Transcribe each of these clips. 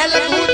hell of a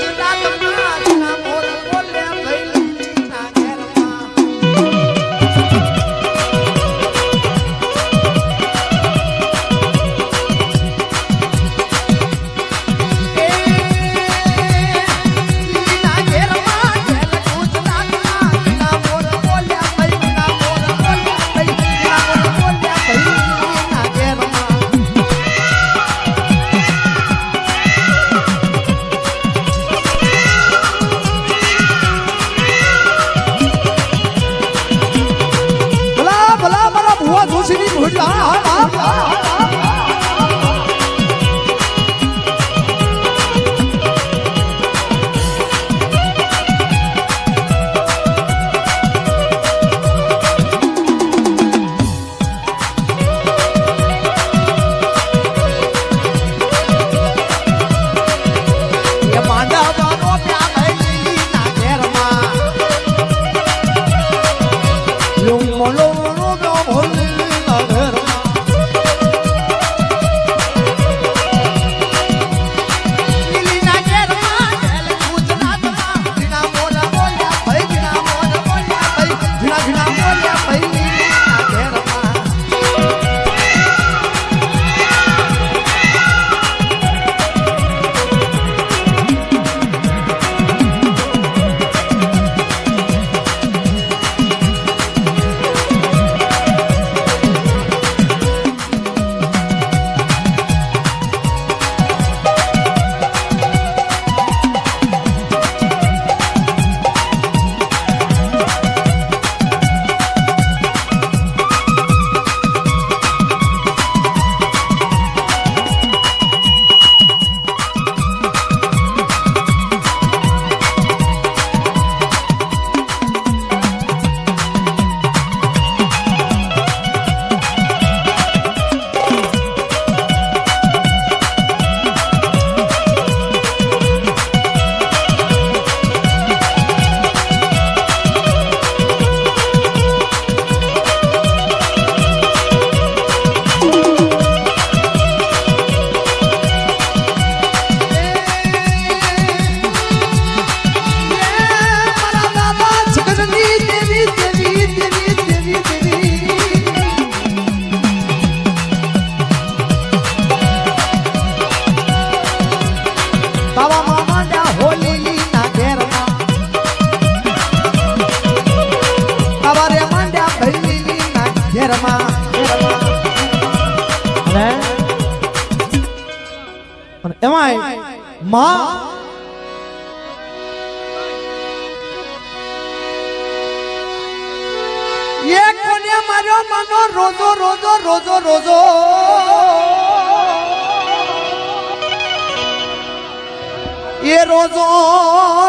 ये रोजो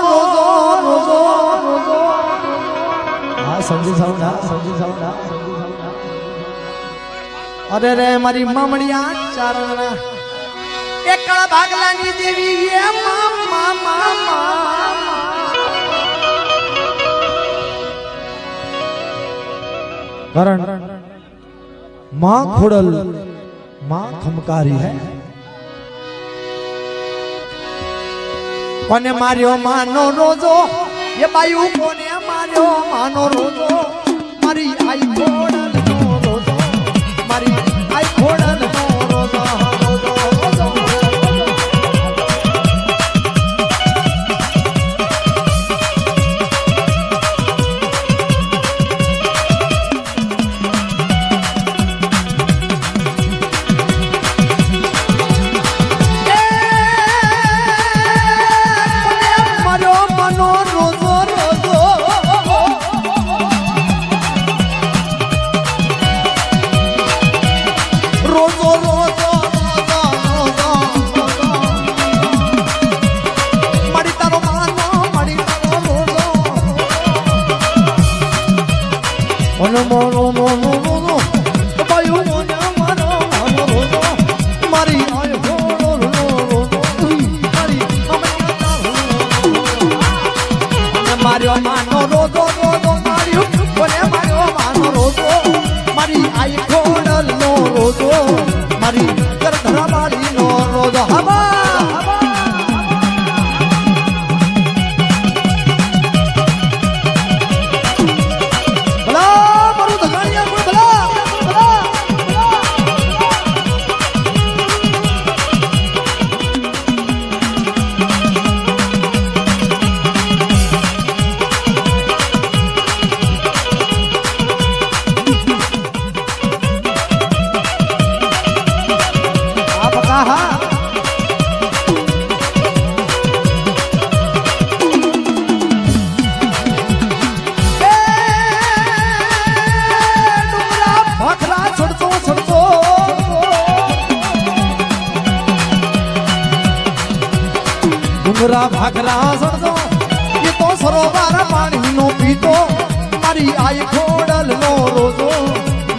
रोजो रोजो हाँ समझी, समझा समझी, समझा। अरे रे, हमारी ममड़िया, चारण एक कड़ा भाग लानी देवी, ये मामा मामा करण, माँ खुड़ल, माँ खमकारी है। કોને માર્યો માનો રોજો? એ બાયું કોને માર્યો માનો રોજો? મારી આઈ નો રોજો. મારી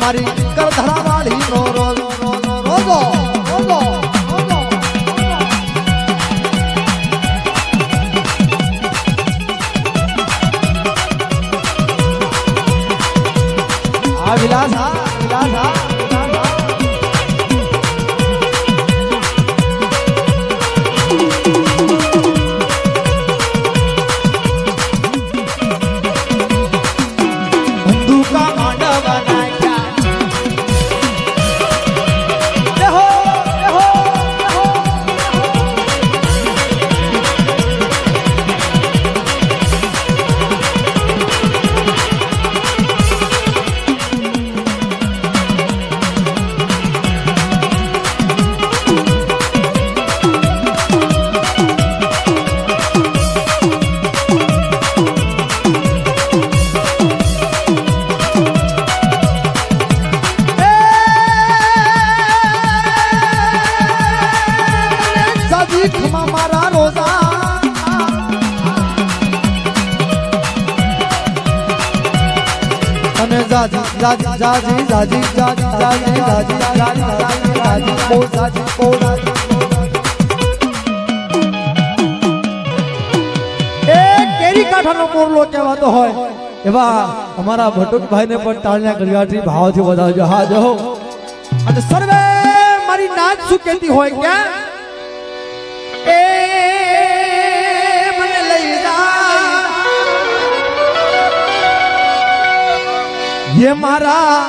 મારી કરધરા વાળી નો રોજો રોજો આ વિલાસ હા જાજી જાજી જાજી જાજી જાજી જાજી જાજી જાજી જાજી બહુ જાજી બહુ એ કેરી કાંઠાનો મોરલો કહેવાતો હોય. એવા અમારા ભટુકભાઈને પણ તાળના ગળિયાથી ભાવથી વધાવજો હા, જો. અને સર્વે મારી નાચ શું કહેતી હોય ક્યાં? એ મારા,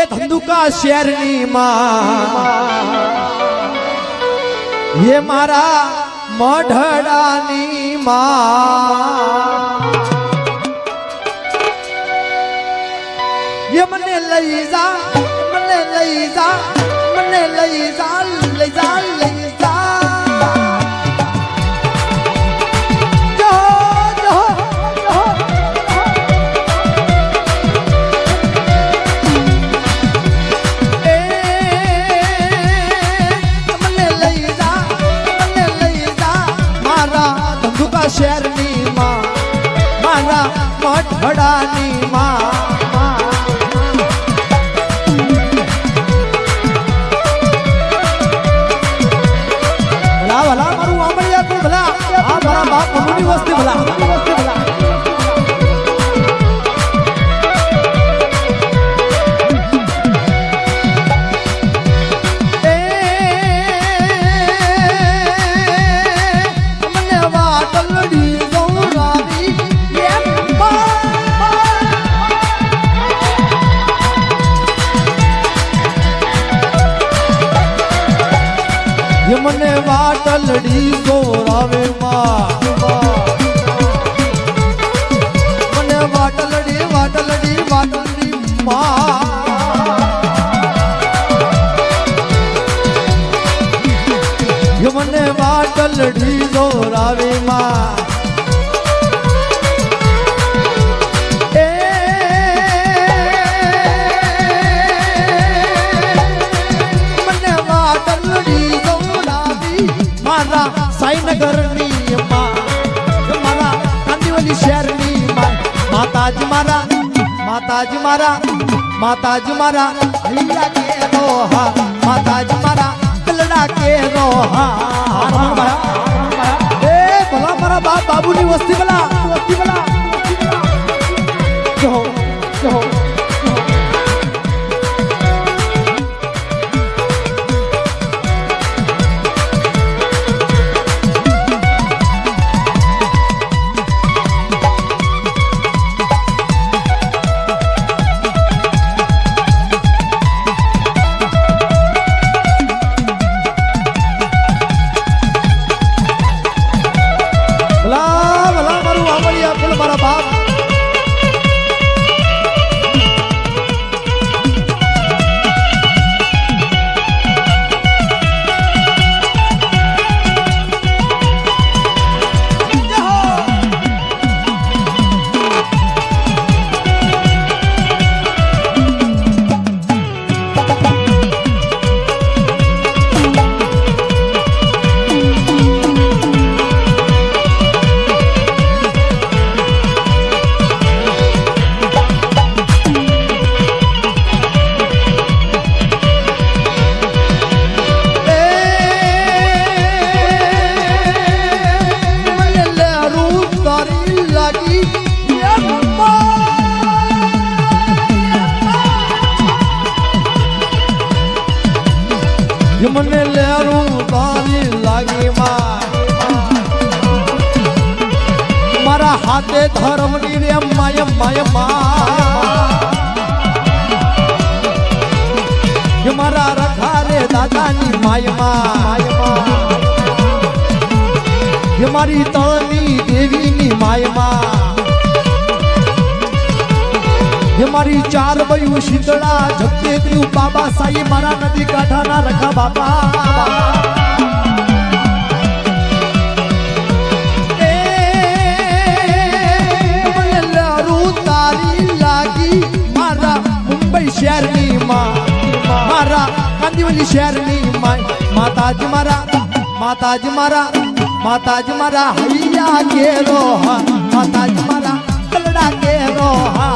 એ ધંધુકા શેરની માં. એ મારા, મઢડાની માં. એ મને લઈ જા મને લઈ જા મને લઈ જા લઈ જા, લઈ એ મને વાટલડી ગૌરાવે માં. મને વાટલડી વાટલડી વાટલડી માં. મને વાટલડી દોરાવે માં. માતાજી મારા માતાજી મારા હૈયા કે રોહા માતાજી મારા કલડા કે રોહા એ ભલા મારા બાપ બાબુની વસ્તી ભલા વસ્તી ભલા મારા બાપ. રે માય માય માં એ મારા રખા રે દાદાની માય માં એ મારી તળની દેવીની માય માં એ મારી ચાર બયું શીતળા જગતેત્રી બાબા સાઈ મારા નદી કાંઠાના રખા બાબા કાંદીવલી શહેરની માય. માતાજી મારા માતાજી મારા માતાજી મારા હૈયા કેરો હા. માતાજી મારા કલડા કેરો હા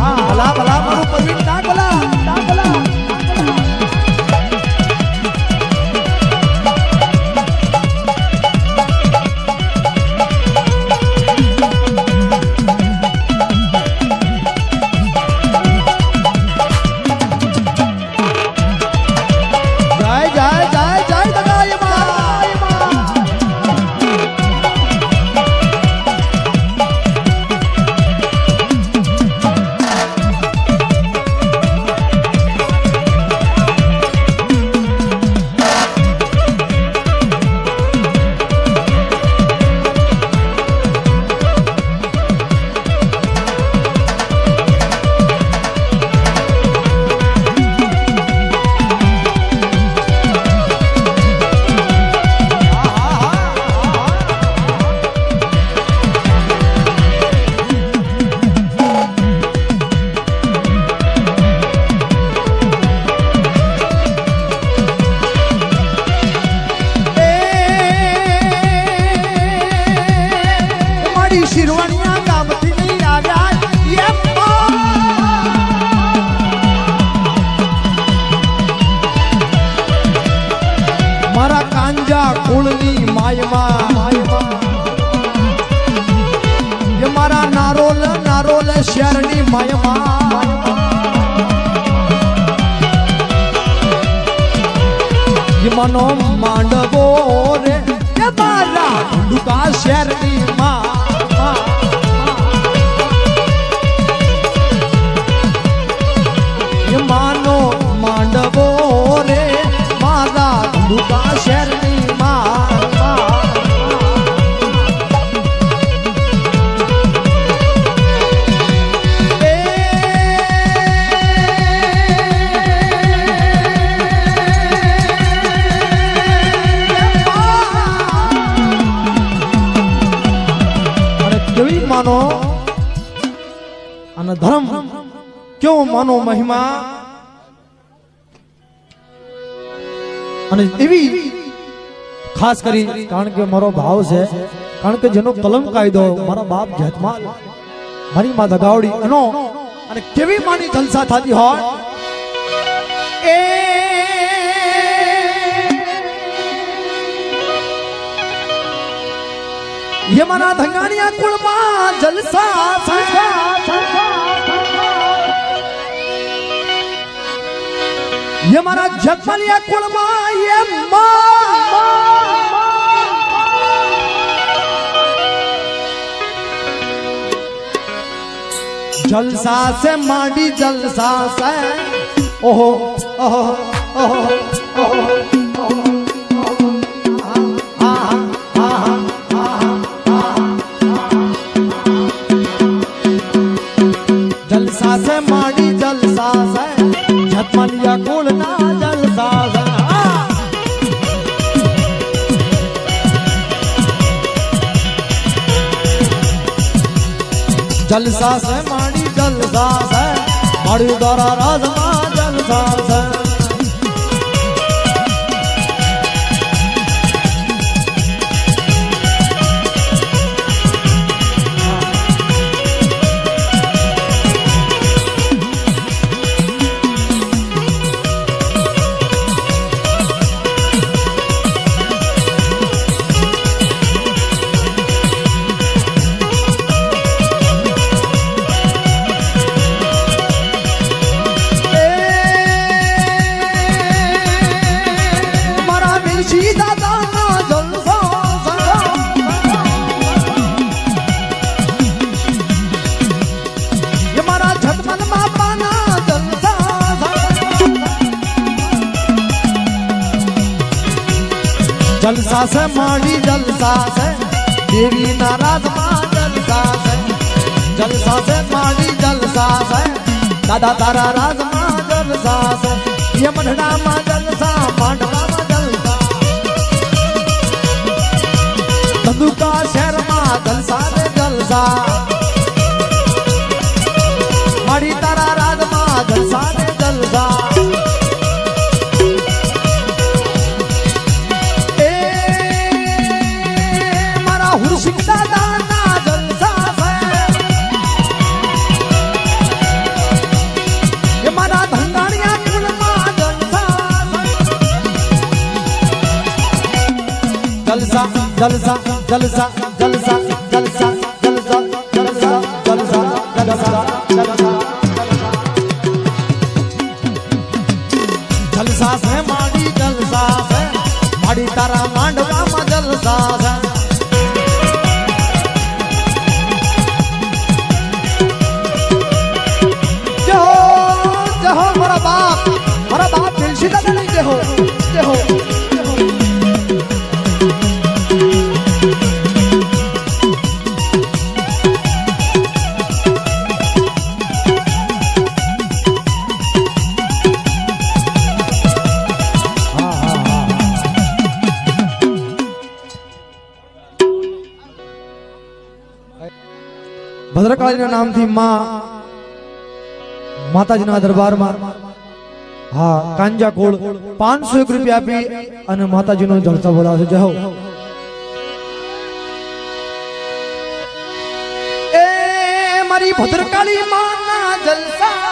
હા. ભલા ભલા મારું ડાકોલા ડાકોલા અને એવી ખાસ કરી કારણ કે મારો ભાવ છે કારણ કે જેનો કલમ કાયદો મારા બાપ જેતમાલ મારી માં દગાવડી એનો અને કેવી માની જલસા થતી હોય એ યમના ધંગાણિયા કુળમાં જલસા યમના જગમલિયા કુળમાં जलसा से मांडी जलसा से ओहो ओहो ओहो ओहो જલસા છે માડી જલસા છે. માળ્યું દ્વારા રાજમાં જલસા છે. जलसा से माड़ी जलसा से देवी नाराज़ माँ जलसा से जलसा से माड़ी जलसा से दादा तारा राज माँ जलसा से ये मढ़ड़ा माँ जलसा मांडवा माँ जलसा तंदुका शहर माँ जलसा से जलसा माड़ी तारा जलसा जलसा जलसा जलसा जलसा जलसा जलसा जलसा जलसा। जलसा से माड़ी, जलसा से माड़ी तारा मांडवा में जलसा से। जहो जहो मरा बाप मरा बाप दिल सीधा नहीं जहो जहो ભદ્રકાળીના નામથી માં માતાજીના દરબારમાં, હા, કાંજા કોળ પાંચસો એક રૂપિયા આપી અને માતાજીનો જલસા બોલાવશે. જય હો. એ મારી ભદ્રકાળી માના જલસા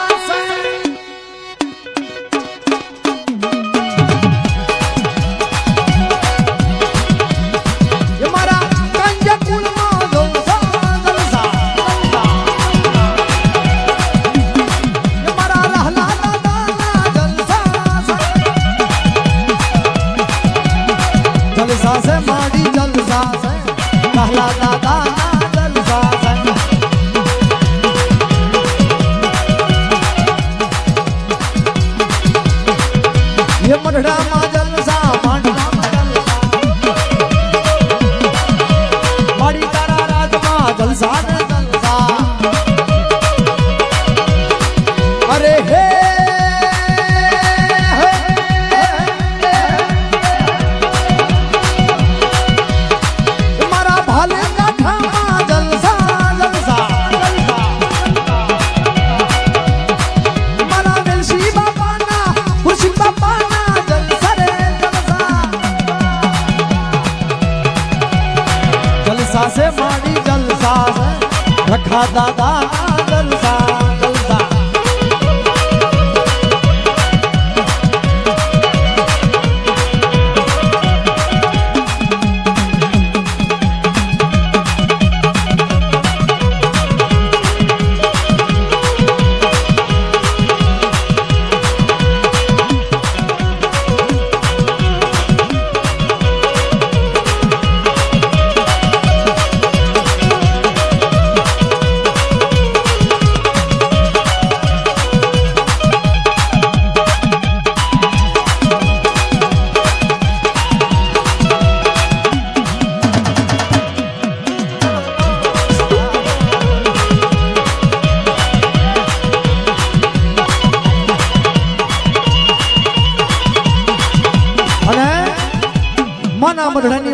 देखा दादा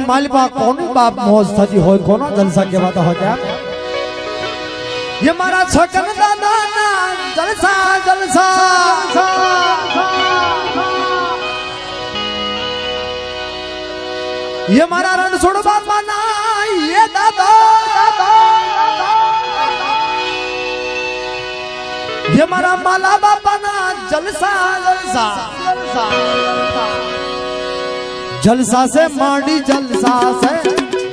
मालबा कौन बाप मौज सजी हो कोनो जलसा के बात हो क्या? ये मारा छकन दादा जलसा जलसा ये मारा रण सुन बाबा ना, ये दादा। ये मारा माला बाबा ना जलसा जलसा जलसा जलसा से मांडी, जलसा से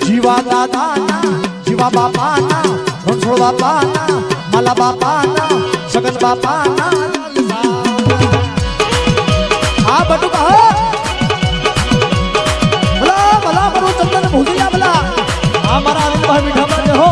जीवा दादा ना, जीवा बापा ना रणछोड़ बापा ना, माला बापा ना सगन बापा ना। हाँ बटू कहो। बला बला करो चंदन भूलिया बला हमारा अनुभव भाई, मीठा माने हो।